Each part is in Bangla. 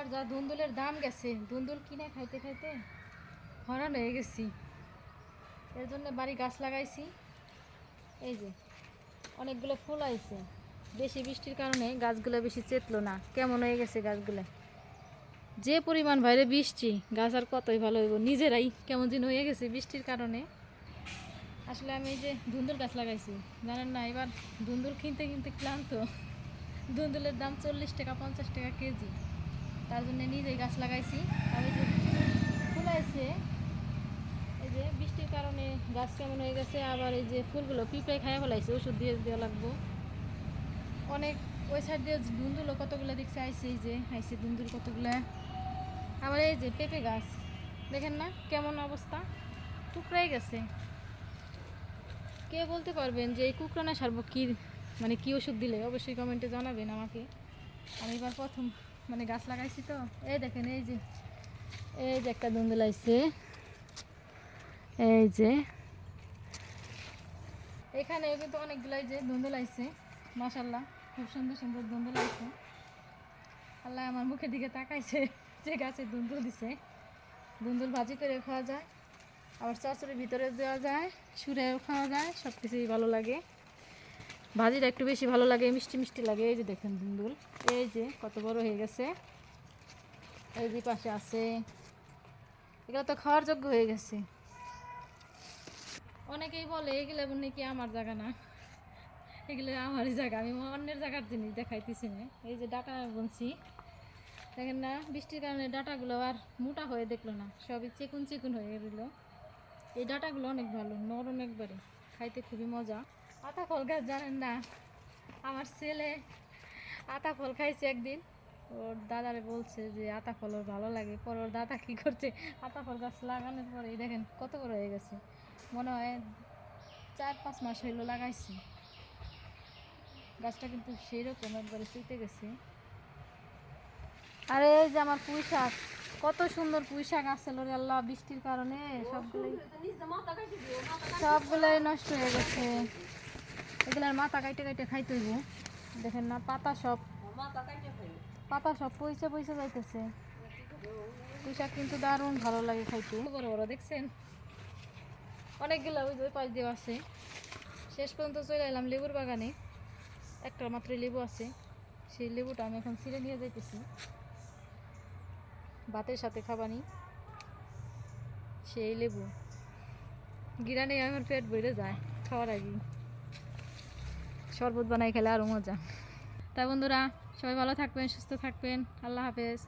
এবার যা দুন্দুলের দাম গেছে, দুন্দুল কিনে খাইতে খাইতে হরান হয়ে গেছি। এর জন্য বাড়ি গাছ লাগাইছি। এই যে, অনেকগুলো ফুল আইছে। বেশি বৃষ্টির কারণে গাছগুলো বেশি চেতলো না। কেমন হয়ে গেছে গাছগুলো? যে পরিমাণ বাইরে বৃষ্টি, গাছ আর কতই ভালো হইব? নিজেরাই কেমন দিন হয়ে গেছে বৃষ্টির কারণে। আসলে আমি এই যে ধুন্দুল গাছ লাগাইছি। জানেন না, এবার ধুন্দুল কিনতে কিনতে ক্লান্ত। ধুন্দুলের দাম চল্লিশ টাকা, পঞ্চাশ টাকা কেজি। তার জন্য নিজেই গাছ লাগাইছি। আর এই যে ফুল আছে এই যে বৃষ্টির কারণে গাছ কেমন হয়ে গেছে, আবার এই যে ফুলগুলো পিঁপড়ে খাইয়া ফেলাইছে, ওষুধ দিয়ে দেওয়া লাগবো। অনেক ওই সাইড দিয়ে ধুন্দুলো কতগুলো দেখছে, আইছে এই যে, আইছে ধুন্দুল কতগুলো। আবার এই যে পেঁপে গাছ, দেখেন না কেমন অবস্থা, টুকরাই গেছে। কে বলতে পারবেন যে এই কুকরানা সারব কী মানে কী ওষুধ দিলে? অবশ্যই কমেন্টে জানাবেন আমাকে। আমি এবার প্রথম মানে গাছ লাগাইছি তো। এই দেখেন, এই যে এই যে একটা ধুন্দুল আইছে। এই যে এখানে কিন্তু অনেকগুলাই যে ধুন্দুল আইছে মাশাল্লাহ খুব সুন্দর সুন্দর ধুন্দুল আইছে। আল্লাহ আমার মুখের দিকে তাকাইছে যে গাছে ধুন্দুল দিছে। ধুন্দুল ভাজি করে খাওয়া যায়, আবার চচড়ির ভিতরে দেওয়া যায়, সুরেও খাওয়া যায় সব কিছুই ভালো লাগে। ভাজিটা একটু বেশি ভালো লাগে, মিষ্টি মিষ্টি লাগে। এই যে দেখেন ধুন্দুল এই যে কত বড় হয়ে গেছে। এই যে পাশে আছে। এগুলো তো খাওয়ার যোগ্য হয়ে গেছে। অনেকেই বলে, এগুলো নাকি আমার জায়গা না? এগুলো আমারই জায়গা। আমি অন্যের জায়গার জিনিস দেখাইতেছি না। এই যে ডাটা বুনছি দেখেন না, বৃষ্টির কারণে ডাটাগুলো আর মোটা হয়ে দেখল না। সবই চিকুন চিকুন হয়ে গেল এই ডাটাগুলো অনেক ভালো, নরম একবারে। খাইতে খুবই মজা। আতা ফল গাছ জানেন না? আমার ছেলে আতা ফল খাইছে একদিন। ওর দাদারে বলছে যে, আতা ফল ওর ভালো লাগে। পর ওর দাদা কী করছে? আতা ফল গাছ লাগানোর পরে দেখেন কত বড় হয়ে গেছে। মনে হয় চার পাঁচ মাস হইল লাগাইছি। গাছটা কিন্তু সেই রকম একবারে চুইতে গেছে। আরে এই যে আমার পুঁই শাক, কত সুন্দর পুঁই শাক আসছিল রে আল্লাহ, বৃষ্টির কারণে সবগুলোই সবগুলোই নষ্ট হয়ে গেছে। এগুলার মাথা কাইটে কাইটে খাইতে হইব। দেখেন না, পাতা সব। পাতা সব পয়সা পয়সা যাইতেছে। শাক কিন্তু দারুণ ভালো লাগে খাইতে। বড় বড়, দেখছেন? অনেকগুলো ওই ওই পাশ দিয়ে আছে। শেষ পর্যন্ত চলে এলাম লেবুর বাগানে। একটা মাত্র লেবু আছে। সেই লেবুটা আমি এখন ছিঁড়ে নিয়ে যাইতেছি। ভাতের সাথে খাবানি। সেই লেবু। গিরানে আমার পেট ভরে যায়, খাওয়ার আগে শরবত বানাই খেলে আরও মজা। তাই বন্ধুরা, সবাই ভালো থাকবেন, সুস্থ থাকবেন। আল্লাহ হাফেজ।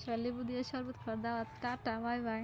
সবাই লেবু দিয়ে শরবত খাওয়ার দাওয়াত। Tata, bye bye.